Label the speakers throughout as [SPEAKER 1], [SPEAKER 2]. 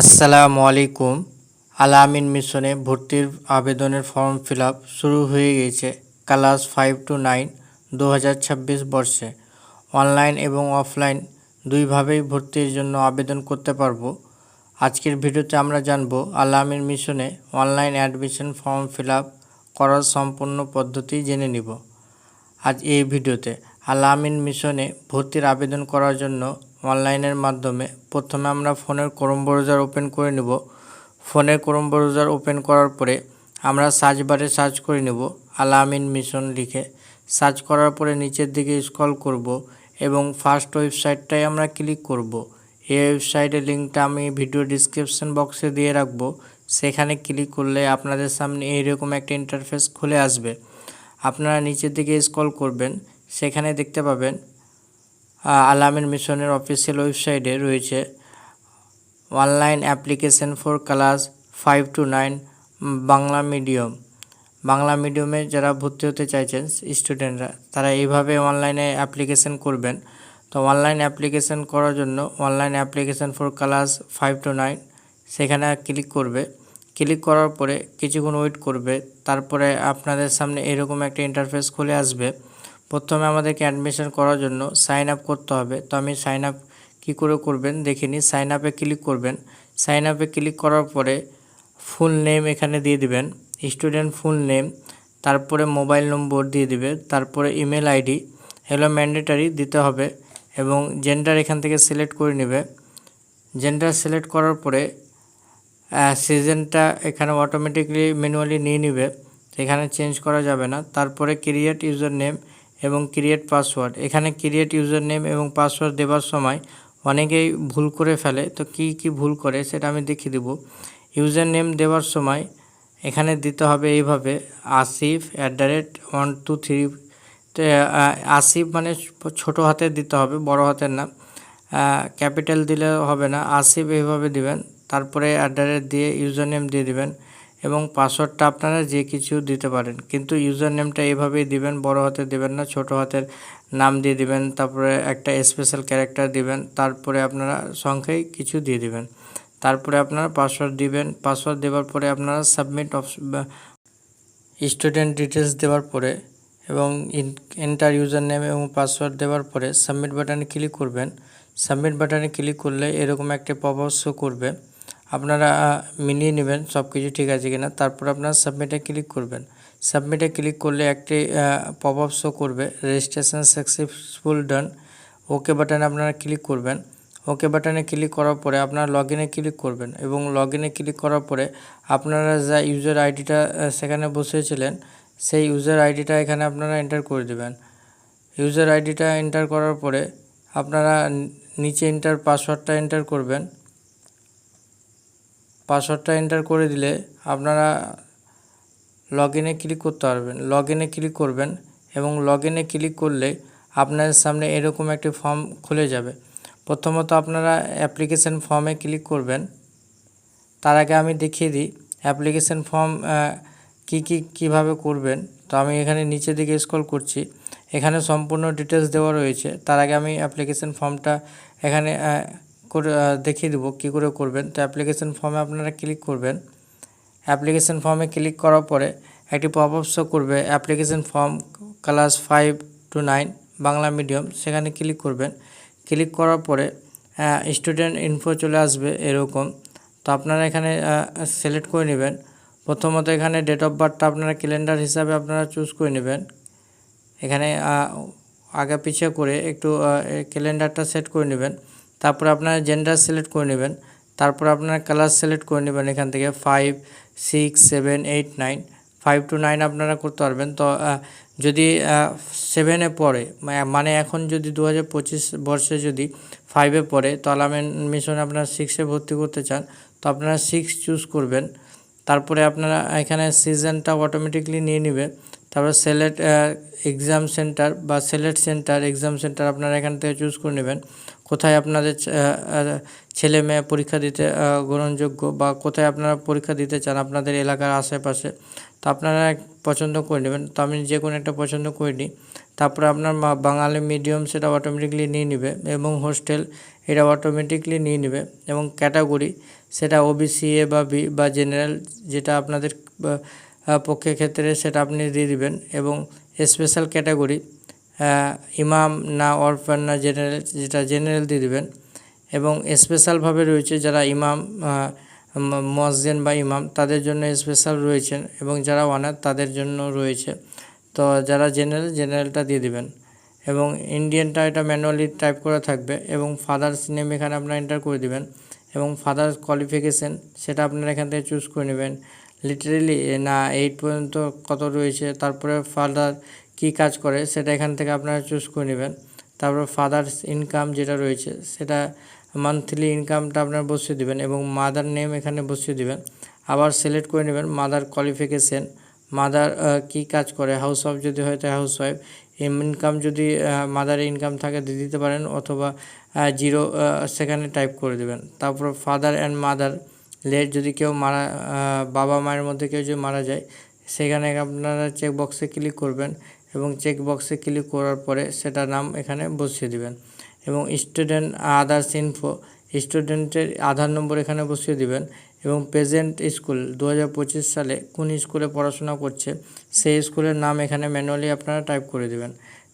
[SPEAKER 1] আসসালামু আলাইকুম। আলামিন মিশনে ভর্তির আবেদনের ফর্ম ফিল শুরু হয়ে গেছে ক্লাস ফাইভ টু নাইন দু হাজার ছাব্বিশ বর্ষে। অনলাইন এবং অফলাইন দুইভাবেই ভর্তির জন্য আবেদন করতে পারব। আজকের ভিডিওতে আমরা জানব আলামিন মিশনে অনলাইন অ্যাডমিশন ফর্ম ফিল করার সম্পূর্ণ পদ্ধতি জেনে নিব। আজ এই ভিডিওতে আলামিন মিশনে ভর্তির আবেদন করার জন্য অনলাইনের মাধ্যমে। প্রথমে আমরা ফোনের ক্রোম ব্রাউজার ওপেন করে নেব। ফোনের ক্রোম ব্রাউজার ওপেন করার পরে আমরা সার্চ বারে সার্চ করে নেব। আলামিন মিশন লিখে। সার্চ করার পরে নিচের দিকে স্ক্রল করব এবং ফার্স্ট ওয়েবসাইটটাই আমরা ক্লিক করব। এই ওয়েবসাইটের লিঙ্কটা আমি ভিডিও ডিসক্রিপশন বক্সে দিয়ে রাখব। সেখানে ক্লিক করলে আপনাদের সামনে এইরকম একটা ইন্টারফেস খুলে আসবে। আপনারা নিচের দিকে স্ক্রল করবেন। সেখানে দেখতে পাবেন আহ, আলামিন মিশনের অফিসিয়াল ওয়েবসাইটে রয়েছে। Online application for class five to nine Bangla medium Bangla মিডিয়ামে যারা ভর্তি হতে চাইছেন স্টুডেন্টরা তারা এইভাবে অনলাইনে অ্যাপ্লিকেশন করবেন। তো অনলাইন অ্যাপ্লিকেশন করার জন্য online application for class five to nine সেখানে ক্লিক করবে। ক্লিক করার পরে কিছুক্ষণ ওয়েট করবে। তারপরে আপনাদের সামনে এরকম একটা ইন্টারফেস খুলে আসবে। প্রথমে আমাদেরকে অ্যাডমিশন করার জন্য সাইন আপ করতে হবে। তো আমি সাইন আপ কী করে করবেন দেখিনি সাইন আপে ক্লিক করবেন। সাইন আপে ক্লিক করার পরে ফুল নেম এখানে দিয়ে দিবেন। স্টুডেন্ট ফুল নেম তারপরে মোবাইল নম্বর দিয়ে দিবে, তারপরে ইমেল আইডি এগুলো ম্যান্ডেটারি দিতে হবে এবং জেন্ডার এখান থেকে সিলেক্ট করে নেবে। জেন্ডার সিলেক্ট করার পরে সিজনটা এখানে অটোমেটিকলি ম্যানুয়ালি নিয়ে নিবে। এখানে চেঞ্জ করা যাবে না। তারপরে ক্রিয়েট ইউজার নেম এবং ক্রিয়েট পাসওয়ার্ড এখানে ক্রিয়েট ইউজার নেম এবং পাসওয়ার্ড দেওয়ার সময় অনেকেই ভুল করে ফেলে। তো কি কি ভুল করে সেটা আমি দেখিয়ে দেবো। ইউজার নেম দেওয়ার সময় এখানে দিতে হবে এইভাবে, Asif at the rate one two three Asif মানে ছোটো হাতে দিতে হবে, বড় হাতের না। ক্যাপিটাল দিলে হবে না। আসিফ এইভাবে দিবেন, তারপরে অ্যাট দ্য রেট দিয়ে ইউজার নেম দিয়ে দিবেন। এবং পাসওয়ার্ডটা আপনারা যে কিছু দিতে পারেন। কিন্তু ইউজার নেমটা এইভাবেই দিবেন, বড় হাতে দিবেন না, ছোট হাতের নাম দিয়ে দিবেন, তারপরে একটা স্পেশাল ক্যারেক্টার দিবেন, তারপরে আপনারা সংখ্যায় কিছু দিয়ে দিবেন। তারপরে আপনারা পাসওয়ার্ড দিবেন, পাসওয়ার্ড দেওয়ার পরে আপনারা সাবমিট স্টুডেন্ট ডিটেলস দেওয়ার পরে এবং এন্টার ইউজার নেম এবং পাসওয়ার্ড দেওয়ার পরে সাবমিট বাটনে ক্লিক করবেন। সাবমিট বাটনে ক্লিক করলে এরকম একটা পপ শো করবে। আপনারা মিলিয়ে নেবেন সব কিছু ঠিক আছে কিনা। তারপর আপনারা সাবমিটে ক্লিক করবেন। সাবমিটে ক্লিক করলে একটি পপ আপ শো করবে। রেজিস্ট্রেশন সাকসেসফুল ডান ওকে বাটনে আপনারা ক্লিক করবেন। ওকে বাটনে ক্লিক করার পরে আপনারা লগ ইনে ক্লিক করবেন এবং লগ ইনে ক্লিক করার পরে আপনারা যা ইউজার আইডিটা সেখানে বসেছিলেন সেই ইউজার আইডিটা এখানে আপনারা এন্টার করে দেবেন। ইউজার আইডিটা এন্টার করার পরে আপনারা নিচে এন্টার পাসওয়ার্ডটা এন্টার করবেন। পাসওয়ার্ডটা এন্টার করে দিলে আপনারা লগ ইনে ক্লিক করতে পারবেন। লগ ইনে ক্লিক করবেন এবং লগ ইনে ক্লিক করলে আপনাদের সামনে এরকম একটি ফর্ম খুলে যাবে। প্রথমত আপনারা অ্যাপ্লিকেশন ফর্মে ক্লিক করবেন। তার আগে আমি দেখিয়ে দিই অ্যাপ্লিকেশন ফর্ম কী কী, কীভাবে করবেন। তো আমি এখানে নিচে দিকে স্ক্রল করছি। এখানে সম্পূর্ণ ডিটেলস দেওয়া রয়েছে। তার আগে আমি অ্যাপ্লিকেশন ফর্মটা এখানে করে দেখিয়ে দেবো কী করে করবেন। তো অ্যাপ্লিকেশন ফর্মে আপনারা ক্লিক করবেন। অ্যাপ্লিকেশন ফর্মে ক্লিক করার পরে একটি পপ শো করবে। Application form class five to nine Bangla medium সেখানে ক্লিক করবেন। ক্লিক করার পরে স্টুডেন্ট ইনফো চলে আসবে এরকম। তো আপনারা এখানে সিলেক্ট করে নেবেন। প্রথমত এখানে ডেট অফ বার্থটা আপনারা ক্যালেন্ডার হিসাবে আপনারা চুজ করে নেবেন। এখানে আগে পিছিয়ে করে একটু ক্যালেন্ডারটা সেট করে নেবেন। তারপর আপনারা জেন্ডার সিলেক্ট করে নেবেন। তারপর আপনারা কালার সিলেক্ট করে নেবেন এখান থেকে five six seven eight nine five to nine আপনারা করতে পারবেন। তো যদি সেভেনে পড়ে মানে এখন যদি দু হাজার পঁচিশ বর্ষে যদি ফাইভে পড়ে তো আলামেন মিশনে আপনারা সিক্সে ভর্তি করতে চান। তো আপনারা সিক্স চুজ করবেন। তারপরে আপনারা এখানে সিজনটা অটোমেটিকলি নিয়ে নেবে তারপর সিলেক্ট এক্সাম সেন্টার বা সিলেক্ট সেন্টার এক্সাম সেন্টার আপনারা এখান থেকে চুজ করে নেবেন। কোথায় আপনাদের ছেলে মেয়ে পরীক্ষা দিতে গ্রহণযোগ্য বা কোথায় আপনারা পরীক্ষা দিতে চান আপনাদের এলাকার আশেপাশে, তো আপনারা পছন্দ করে নেবেন। তো আমি যে কোনো একটা পছন্দ করে নিই। তারপরে আপনার বাঙালি মিডিয়াম সেটা অটোমেটিকলি নিয়ে নেবে এবং হোস্টেল এটা অটোমেটিকলি নিয়ে নেবে এবং ক্যাটাগরি সেটা ওবিসি এ বা বি বা জেনারেল যেটা আপনাদের পক্ষে ক্ষেত্রে সেটা আপনি দিয়ে দিবেন এবং স্পেশাল ক্যাটাগরি ইমাম না অরফান না জেনারেল যেটা জেনারেল দিয়ে দিবেন এবং স্পেশালভাবে রয়েছে যারা ইমাম মসজেন বা ইমাম তাদের জন্য স্পেশাল রয়েছেন এবং যারা ওয়ানার তাদের জন্য রয়েছে। তো যারা জেনারেল জেনারেলটা দিয়ে দিবেন এবং ইন্ডিয়ানটা এটা ম্যানুয়ালি টাইপ করা থাকবে এবং ফাদার্স নেম এখানে আপনারা এন্টার করে দিবেন এবং ফাদার্স কোয়ালিফিকেশন সেটা আপনারা এখান থেকে চুজ করে নেবেন। লিটারেলি না এইট পর্যন্ত কত রয়েছে, তারপরে ফাদার কি কাজ করে, সেটা এখান থেকে আপনারা চুজ করে নেবেন। তারপর ফাদার্স ইনকাম যেটা রয়েছে, সেটা মান্থলি ইনকামটা আপনারা বসিয়ে দিবেন এবং মাদার নেম এখানে বসিয়ে দিবেন। আবার সিলেক্ট করে নেবেন মাদার কোয়ালিফিকেশান মাদার কি কাজ করে হাউস ওয়াইফ যদি হয় তো হাউস ওয়াইফ ইনকাম যদি মাদার ইনকাম থাকে দিয়ে দিতে পারেন অথবা জিরো সেখানে টাইপ করে দেবেন। তারপর ফাদার অ্যান্ড মাদার লেট যদি কেউ মারা বাবা মায়ের মধ্যে কেউ যদি মারা যায়, সেখানে আপনারা চেক বক্সে ক্লিক করবেন এবং চেক বক্সে ক্লিক করার পরে সেটা নাম এখানে বসিয়ে দিবেন। এবং স্টুডেন্ট আদার্স ইনফো স্টুডেন্টের আধার নম্বর এখানে বসিয়ে দিবেন এবং প্রেজেন্ট স্কুল দু হাজার পঁচিশ সালে কোন স্কুলে পড়াশোনা করছে, সেই স্কুলের নাম এখানে ম্যানুয়ালি আপনারা টাইপ করে দিবেন।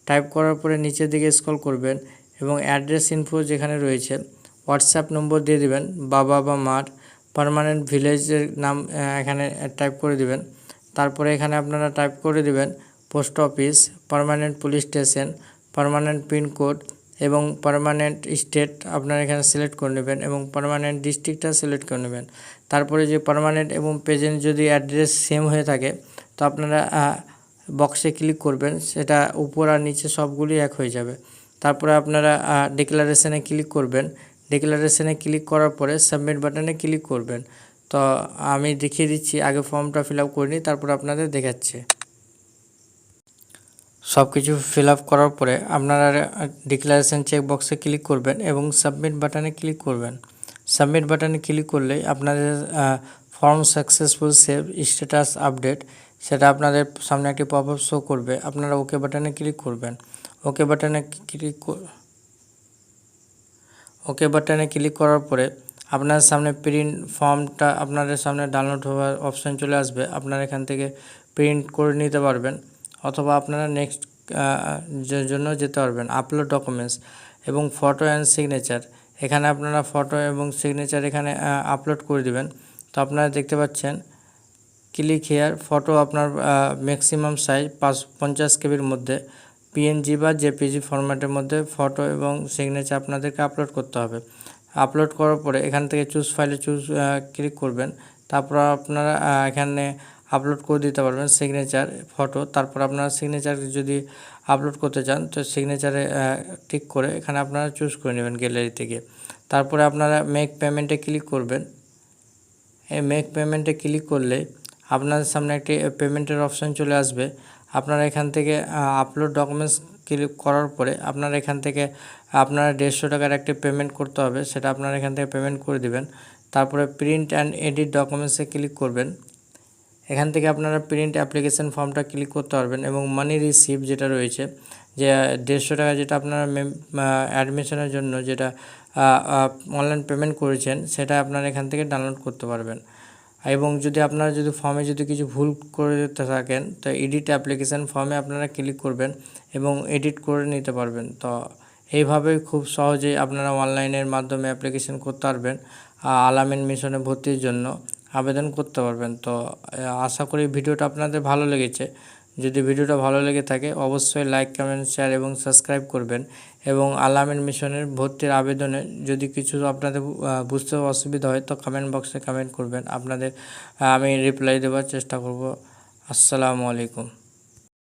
[SPEAKER 1] টাইপ করার পরে নিচের দিকে স্ক্রল করবেন এবং অ্যাড্রেস ইনফো যেখানে রয়েছে হোয়াটসঅ্যাপ নম্বর দিয়ে দিবেন, বাবা বা মার পার্মানেন্ট ভিলেজের নাম এখানে টাইপ করে দিবেন। তারপরে এখানে আপনারা টাইপ করে দিবেন post office permanent police station permanent pincode এবং পারমানেন্ট স্টেট আপনারা এখানে সিলেক্ট করে নেবেন এবং পারমানেন্ট ডিস্ট্রিক্টটা সিলেক্ট করে নেবেন। তারপরে যে পার্মানেন্ট এবং প্রেজেন্ট যদি অ্যাড্রেস সেম হয়ে থাকে, তো আপনারা বক্সে ক্লিক করবেন, সেটা উপর আর নিচে সবগুলি এক হয়ে যাবে। তারপরে আপনারা ডিক্লারেশনে ক্লিক করবেন ডিক্লারেশনে ক্লিক করার পরে সাবমিট বাটনে ক্লিক করবেন। তো আমি দেখিয়ে দিচ্ছি, আগে ফর্মটা ফিল আপ করে নিই তারপর আপনাদের দেখাচ্ছে। সব কিছু ফিল আপ করার পরে আপনারা ডিক্লারেশন চেক বক্সে ক্লিক করবেন এবং সাবমিট বাটনে ক্লিক করবেন। সাবমিট বাটনে ক্লিক করলে আপনাদের form successful save status update সেটা আপনাদের সামনে একটি পপ আপ শো করবে। আপনারা ওকে বাটনে ক্লিক করবেন। ওকে বাটনে ক্লিক ওকে বাটনে ক্লিক করার পরে আপনার সামনে প্রিন্ট ফর্মটা আপনাদের সামনে ডাউনলোড হওয়ার অপশান চলে আসবে। আপনারা এখান থেকে প্রিন্ট করে নিতে পারবেন অথবা আপনারা নেক্সট জন্য যেতে পারবেন। আপলোড ডকুমেন্টস এবং ফটো অ্যান্ড সিগনেচার এখানে আপনারা ফটো এবং সিগনেচার এখানে আপলোড করে দিবেন। তো আপনারা দেখতে পাচ্ছেন ক্লিক হেয়ার ফটো আপনার ম্যাক্সিমাম সাইজ পাঁচ, পঞ্চাশ কেবির মধ্যে। পিএনজি বা জেপিজি ফরম্যাটের মধ্যে ফটো এবং সিগনেচার আপনাদেরকে আপলোড করতে হবে। আপলোড করার পরে এখান থেকে চুজ ফাইলে চুজ ক্লিক করবেন। তারপর আপনারা এখানে আপলোড করে দিতে পারবেন সিগনেচার ফটো তারপর আপনারা সিগনেচার যদি আপলোড করতে চান, তো সিগনেচারে টিক করে এখানে আপনারা চুজ করে নেবেন গ্যালারি থেকে। তারপরে আপনারা মেক পেমেন্টে ক্লিক করবেন। এই মেক পেমেন্টে ক্লিক করলে আপনাদের সামনে একটি পেমেন্টের অপশন চলে আসবে। আপনারা এখান থেকে আপলোড ডকুমেন্টস ক্লিক করার পরে আপনারা এখান থেকে, আপনারা দেড়শো টাকার একটি পেমেন্ট করতে হবে, সেটা আপনারা এখান থেকে পেমেন্ট করে দিবেন। তারপরে প্রিন্ট অ্যান্ড এডিট ডকুমেন্টসে ক্লিক করবেন। এখান থেকে আপনারা প্রিন্ট অ্যাপ্লিকেশন ফর্মটা ক্লিক করতে পারবেন এবং মানি রিসিভ যেটা রয়েছে, যে দেড়শো টাকা যেটা আপনারা অ্যাডমিশনের জন্য যেটা অনলাইন পেমেন্ট করেছেন, সেটা আপনারা এখান থেকে ডাউনলোড করতে পারবেন। এবং যদি আপনারা যদি ফর্মে যদি কিছু ভুল করে থাকেন, তো এডিট অ্যাপ্লিকেশান ফর্মে আপনারা ক্লিক করবেন এবং এডিট করে নিতে পারবেন। তো এইভাবে খুব সহজেই আপনারা অনলাইনের মাধ্যমে অ্যাপ্লিকেশান করতে পারবেন আলামিন মিশনে ভর্তির জন্য আবেদন করতে পারবেন। তো আশা করি ভিডিওটা আপনাদের ভালো লেগেছে। যদি ভিডিওটা ভালো লেগে থাকে, অবশ্যই লাইক, কমেন্ট শেয়ার এবং সাবস্ক্রাইব করবেন এবং আলামিন মিশনের ভর্তির আবেদনে যদি কিছু আপনাদের বুঝতে অসুবিধা হয় তো কমেন্ট বক্সে কমেন্ট করবেন। আপনাদের আমি রিপ্লাই দেওয়ার চেষ্টা করব। আসসালামু আলাইকুম।